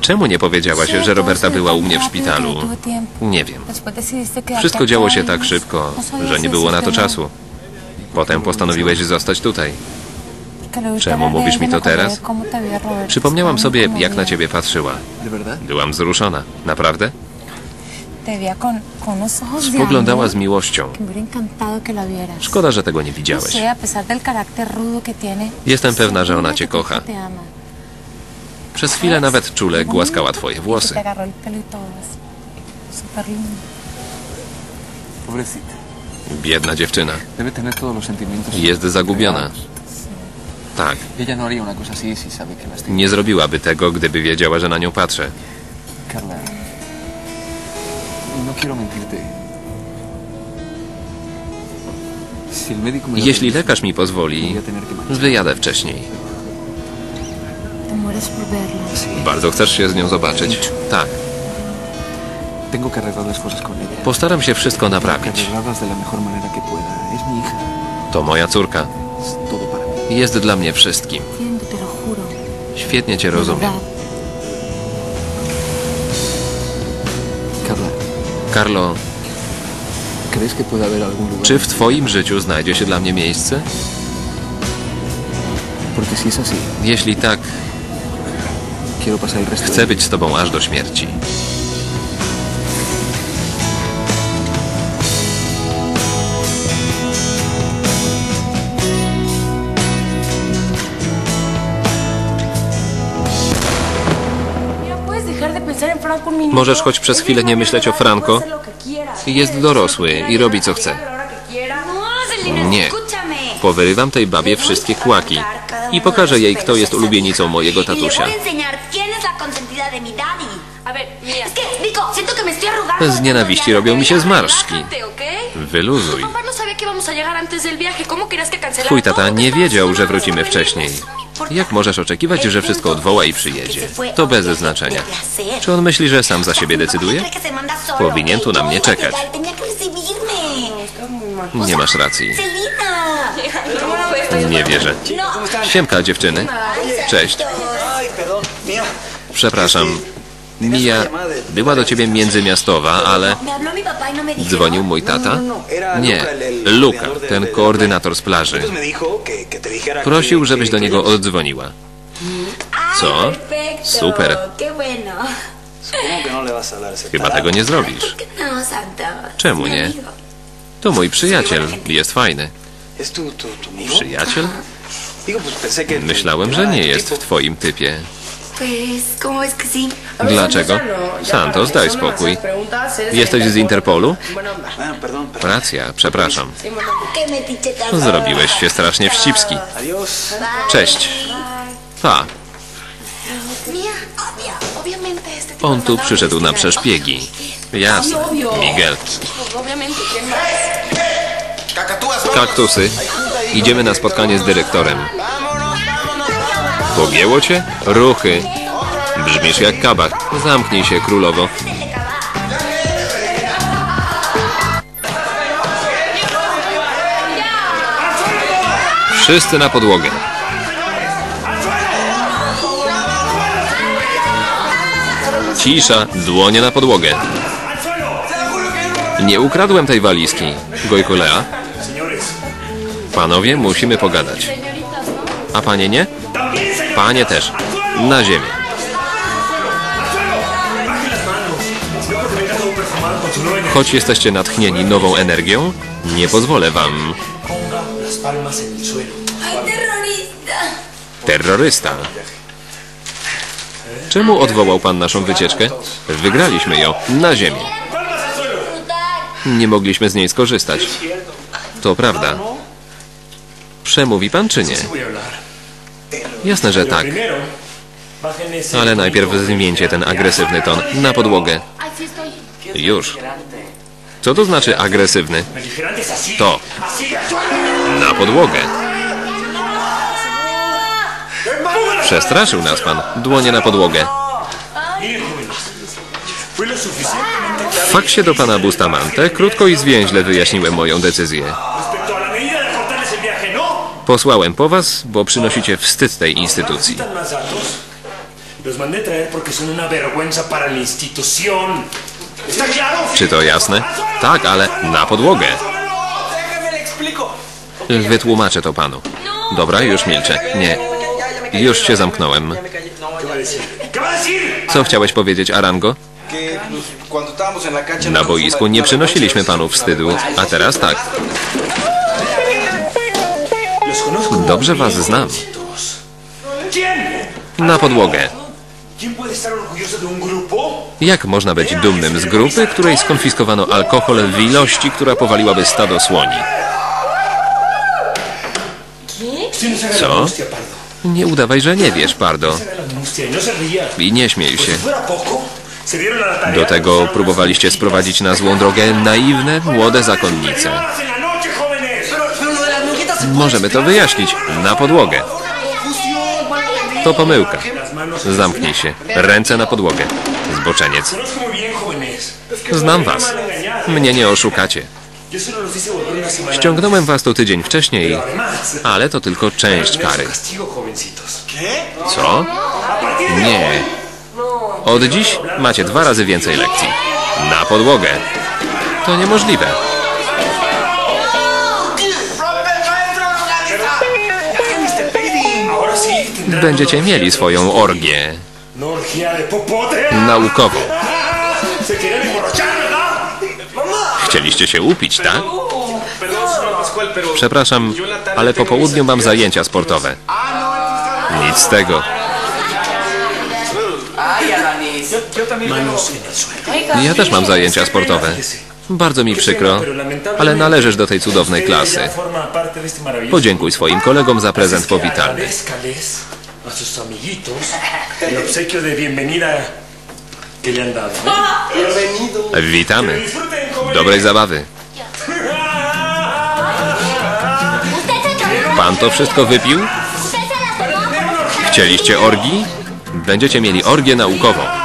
Czemu nie powiedziałaś, że Roberta była u mnie w szpitalu? Nie wiem. Wszystko działo się tak szybko, że nie było na to czasu. Potem postanowiłeś zostać tutaj. Czemu mówisz mi to teraz? Przypomniałam sobie, jak na ciebie patrzyła. Byłam wzruszona. Naprawdę? Spoglądała Spoglądała z miłością. Szkoda, że tego nie widziałeś. Jestem pewna, że ona cię kocha. Przez chwilę nawet czule głaskała twoje włosy. Pobrecita. Biedna dziewczyna. Jest zagubiona. Tak, no nie zrobiłaby tego, gdyby wiedziała, że na nią patrzę. No Jeśli lekarz mi pozwoli, wyjadę wcześniej. Bardzo chcesz się z nią zobaczyć? Tak. Postaram się wszystko naprawić. To moja córka. Jest dla mnie wszystkim. Świetnie cię rozumiem. Carlo, czy w twoim życiu znajdzie się dla mnie miejsce? Jeśli tak, chcę być z tobą aż do śmierci. Możesz choć przez chwilę nie myśleć o Franco? Jest dorosły i robi co chce. Nie. Powyrywam tej babie wszystkie kłaki i pokażę jej, kto jest ulubienicą mojego tatusia. Z nienawiści robią mi się zmarszczki. Wyluzuj. Twój tata nie wiedział, że wrócimy wcześniej. Jak możesz oczekiwać, że wszystko odwoła i przyjedzie? To bez znaczenia. Czy on myśli, że sam za siebie decyduje? Powinien tu na mnie czekać. Nie masz racji. Nie wierzę. Siemka, dziewczyny. Cześć. Przepraszam. Mija była do ciebie międzymiastowa, ale dzwonił mój tata? Nie, Luka, ten koordynator z plaży. Prosił, żebyś do niego oddzwoniła. Co? Super. Chyba tego nie zrobisz. Czemu nie? To mój przyjaciel. Jest fajny. Przyjaciel? Myślałem, że nie jest w twoim typie. Dlaczego? Santos, daj spokój. Jesteś z Interpolu? Racja, przepraszam. Zrobiłeś się strasznie wścibski. Cześć. Pa. On tu przyszedł na przeszpiegi. Jasne. Miguel. Kaktusy. Idziemy na spotkanie z dyrektorem. Pogięło cię? Ruchy. Brzmisz jak kabak. Zamknij się, królowo. Wszyscy na podłogę. Cisza, dłonie na podłogę. Nie ukradłem tej walizki. Gojkulea. Panowie, musimy pogadać. A panie nie? Panie też. Na ziemię. Choć jesteście natchnieni nową energią, nie pozwolę wam. Terrorysta. Czemu odwołał pan naszą wycieczkę? Wygraliśmy ją. Na ziemię. Nie mogliśmy z niej skorzystać. To prawda. Przemówi pan czy nie? Jasne, że tak. Ale najpierw zmieńcie ten agresywny ton na podłogę. Już. Co to znaczy agresywny? To. Na podłogę. Przestraszył nas pan. Dłonie na podłogę. W faksie do pana Bustamante krótko i zwięźle wyjaśniłem moją decyzję. Posłałem po was, bo przynosicie wstyd tej instytucji. Czy to jasne? Tak, ale na podłogę. Wytłumaczę to panu. Dobra, już milczę. Nie. Już się zamknąłem. Co chciałeś powiedzieć, Arango? Na boisku nie przynosiliśmy panu wstydu, a teraz tak. Dobrze was znam. Na podłogę. Jak można być dumnym z grupy, której skonfiskowano alkohol w ilości, która powaliłaby stado słoni? Usted Nie udawaj, że nie wiesz, Pardo. I nie śmiej Si się. Do tego próbowaliście sprowadzić na złą drogę naiwne, młode zakonnice. Możemy to wyjaśnić. Na podłogę. To pomyłka. Zamknij się. Ręce na podłogę. Zboczeniec. Znam was. Mnie nie oszukacie. Ściągnąłem was tu tydzień wcześniej, ale to tylko część kary. Co? Nie. Od dziś macie dwa razy więcej lekcji. Na podłogę. To niemożliwe. Będziecie mieli swoją orgię. No Chcieliście się upić, tak? Przepraszam, ale po południu mam zajęcia sportowe. Nic z tego. Ja też mam zajęcia sportowe. Bardzo mi przykro, ale należysz do tej cudownej klasy. Podziękuj swoim kolegom za prezent powitalny. Witamy. Dobrej zabawy. Pan to wszystko wypił? Chcieliście orgii? Będziecie mieli orgię naukową.